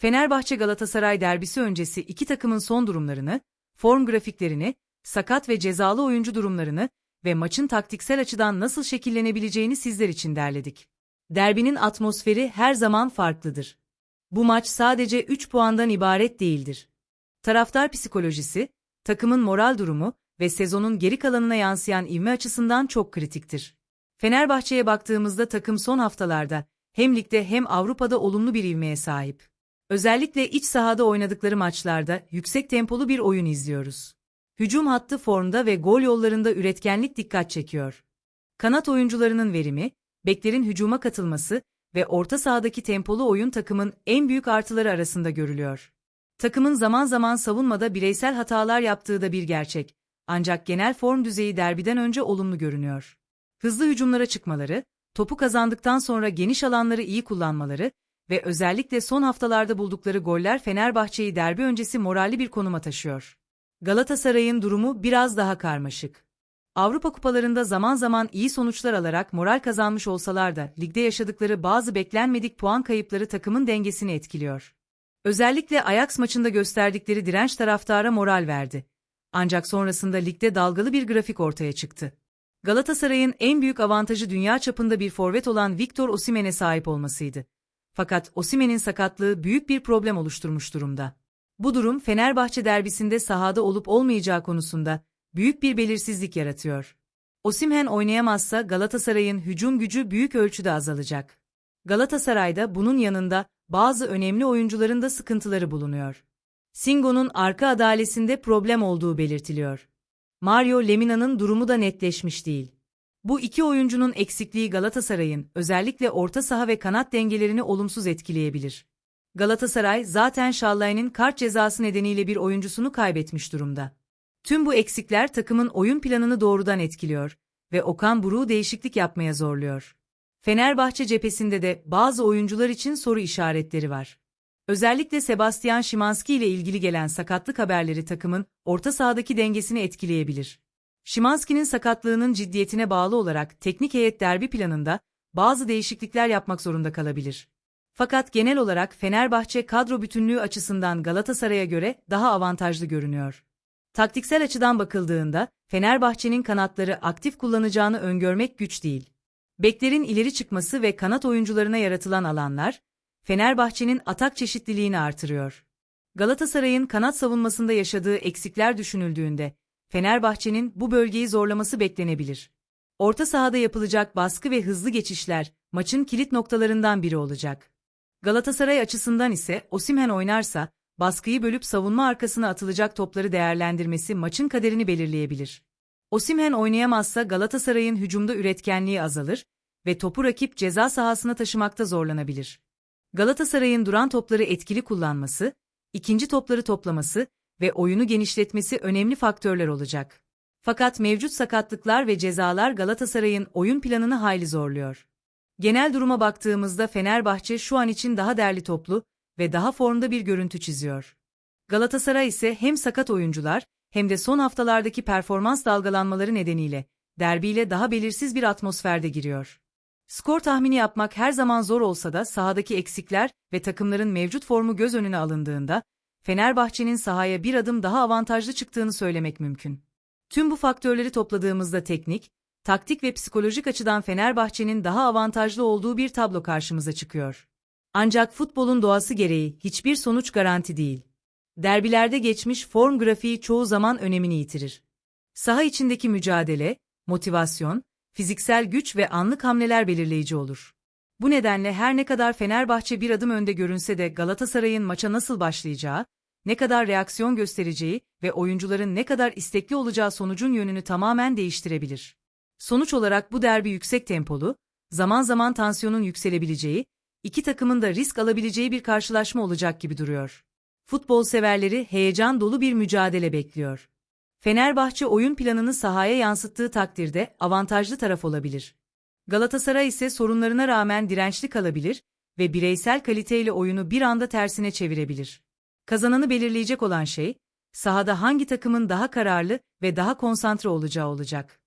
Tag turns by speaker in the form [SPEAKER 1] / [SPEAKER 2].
[SPEAKER 1] Fenerbahçe Galatasaray derbisi öncesi iki takımın son durumlarını, form grafiklerini, sakat ve cezalı oyuncu durumlarını ve maçın taktiksel açıdan nasıl şekillenebileceğini sizler için derledik. Derbinin atmosferi her zaman farklıdır. Bu maç sadece 3 puandan ibaret değildir. Taraftar psikolojisi, takımın moral durumu ve sezonun geri kalanına yansıyan ivme açısından çok kritiktir. Fenerbahçe'ye baktığımızda takım son haftalarda hem ligde hem Avrupa'da olumlu bir ivmeye sahip. Özellikle iç sahada oynadıkları maçlarda yüksek tempolu bir oyun izliyoruz. Hücum hattı formda ve gol yollarında üretkenlik dikkat çekiyor. Kanat oyuncularının verimi, beklerin hücuma katılması ve orta sahadaki tempolu oyun takımın en büyük artıları arasında görülüyor. Takımın zaman zaman savunmada bireysel hatalar yaptığı da bir gerçek. Ancak genel form düzeyi derbiden önce olumlu görünüyor. Hızlı hücumlara çıkmaları, topu kazandıktan sonra geniş alanları iyi kullanmaları ve özellikle son haftalarda buldukları goller Fenerbahçe'yi derbi öncesi moralli bir konuma taşıyor. Galatasaray'ın durumu biraz daha karmaşık. Avrupa kupalarında zaman zaman iyi sonuçlar alarak moral kazanmış olsalar da ligde yaşadıkları bazı beklenmedik puan kayıpları takımın dengesini etkiliyor. Özellikle Ajax maçında gösterdikleri direnç taraftara moral verdi. Ancak sonrasında ligde dalgalı bir grafik ortaya çıktı. Galatasaray'ın en büyük avantajı dünya çapında bir forvet olan Victor Osimhen'e sahip olmasıydı. Fakat Osimhen'in sakatlığı büyük bir problem oluşturmuş durumda. Bu durum Fenerbahçe derbisinde sahada olup olmayacağı konusunda büyük bir belirsizlik yaratıyor. Osimhen oynayamazsa Galatasaray'ın hücum gücü büyük ölçüde azalacak. Galatasaray'da bunun yanında bazı önemli oyuncuların da sıkıntıları bulunuyor. Singo'nun arka adalesinde problem olduğu belirtiliyor. Mario Lemina'nın durumu da netleşmiş değil. Bu iki oyuncunun eksikliği Galatasaray'ın özellikle orta saha ve kanat dengelerini olumsuz etkileyebilir. Galatasaray zaten Şallay'ın kart cezası nedeniyle bir oyuncusunu kaybetmiş durumda. Tüm bu eksikler takımın oyun planını doğrudan etkiliyor ve Okan Buruk'u değişiklik yapmaya zorluyor. Fenerbahçe cephesinde de bazı oyuncular için soru işaretleri var. Özellikle Sebastian Szymanski ile ilgili gelen sakatlık haberleri takımın orta sahadaki dengesini etkileyebilir. Szymanski'nin sakatlığının ciddiyetine bağlı olarak teknik heyet derbi planında bazı değişiklikler yapmak zorunda kalabilir. Fakat genel olarak Fenerbahçe kadro bütünlüğü açısından Galatasaray'a göre daha avantajlı görünüyor. Taktiksel açıdan bakıldığında Fenerbahçe'nin kanatları aktif kullanacağını öngörmek güç değil. Beklerin ileri çıkması ve kanat oyuncularına yaratılan alanlar, Fenerbahçe'nin atak çeşitliliğini artırıyor. Galatasaray'ın kanat savunmasında yaşadığı eksikler düşünüldüğünde, Fenerbahçe'nin bu bölgeyi zorlaması beklenebilir. Orta sahada yapılacak baskı ve hızlı geçişler, maçın kilit noktalarından biri olacak. Galatasaray açısından ise Osimhen oynarsa, baskıyı bölüp savunma arkasına atılacak topları değerlendirmesi maçın kaderini belirleyebilir. Osimhen oynayamazsa Galatasaray'ın hücumda üretkenliği azalır ve topu rakip ceza sahasına taşımakta zorlanabilir. Galatasaray'ın duran topları etkili kullanması, ikinci topları toplaması ve oyunu genişletmesi önemli faktörler olacak. Fakat mevcut sakatlıklar ve cezalar Galatasaray'ın oyun planını hayli zorluyor. Genel duruma baktığımızda Fenerbahçe şu an için daha derli toplu ve daha formda bir görüntü çiziyor. Galatasaray ise hem sakat oyuncular hem de son haftalardaki performans dalgalanmaları nedeniyle derbiyle daha belirsiz bir atmosferde giriyor. Skor tahmini yapmak her zaman zor olsa da sahadaki eksikler ve takımların mevcut formu göz önüne alındığında Fenerbahçe'nin sahaya bir adım daha avantajlı çıktığını söylemek mümkün. Tüm bu faktörleri topladığımızda teknik, taktik ve psikolojik açıdan Fenerbahçe'nin daha avantajlı olduğu bir tablo karşımıza çıkıyor. Ancak futbolun doğası gereği hiçbir sonuç garanti değil. Derbilerde geçmiş form grafiği çoğu zaman önemini yitirir. Saha içindeki mücadele, motivasyon, fiziksel güç ve anlık hamleler belirleyici olur. Bu nedenle her ne kadar Fenerbahçe bir adım önde görünse de Galatasaray'ın maça nasıl başlayacağı, ne kadar reaksiyon göstereceği ve oyuncuların ne kadar istekli olacağı sonucun yönünü tamamen değiştirebilir. Sonuç olarak bu derbi yüksek tempolu, zaman zaman tansiyonun yükselebileceği, iki takımın da risk alabileceği bir karşılaşma olacak gibi duruyor. Futbol severleri heyecan dolu bir mücadele bekliyor. Fenerbahçe oyun planını sahaya yansıttığı takdirde avantajlı taraf olabilir. Galatasaray ise sorunlarına rağmen dirençli kalabilir ve bireysel kaliteyle oyunu bir anda tersine çevirebilir. Kazananı belirleyecek olan şey, sahada hangi takımın daha kararlı ve daha konsantre olacağı olacak.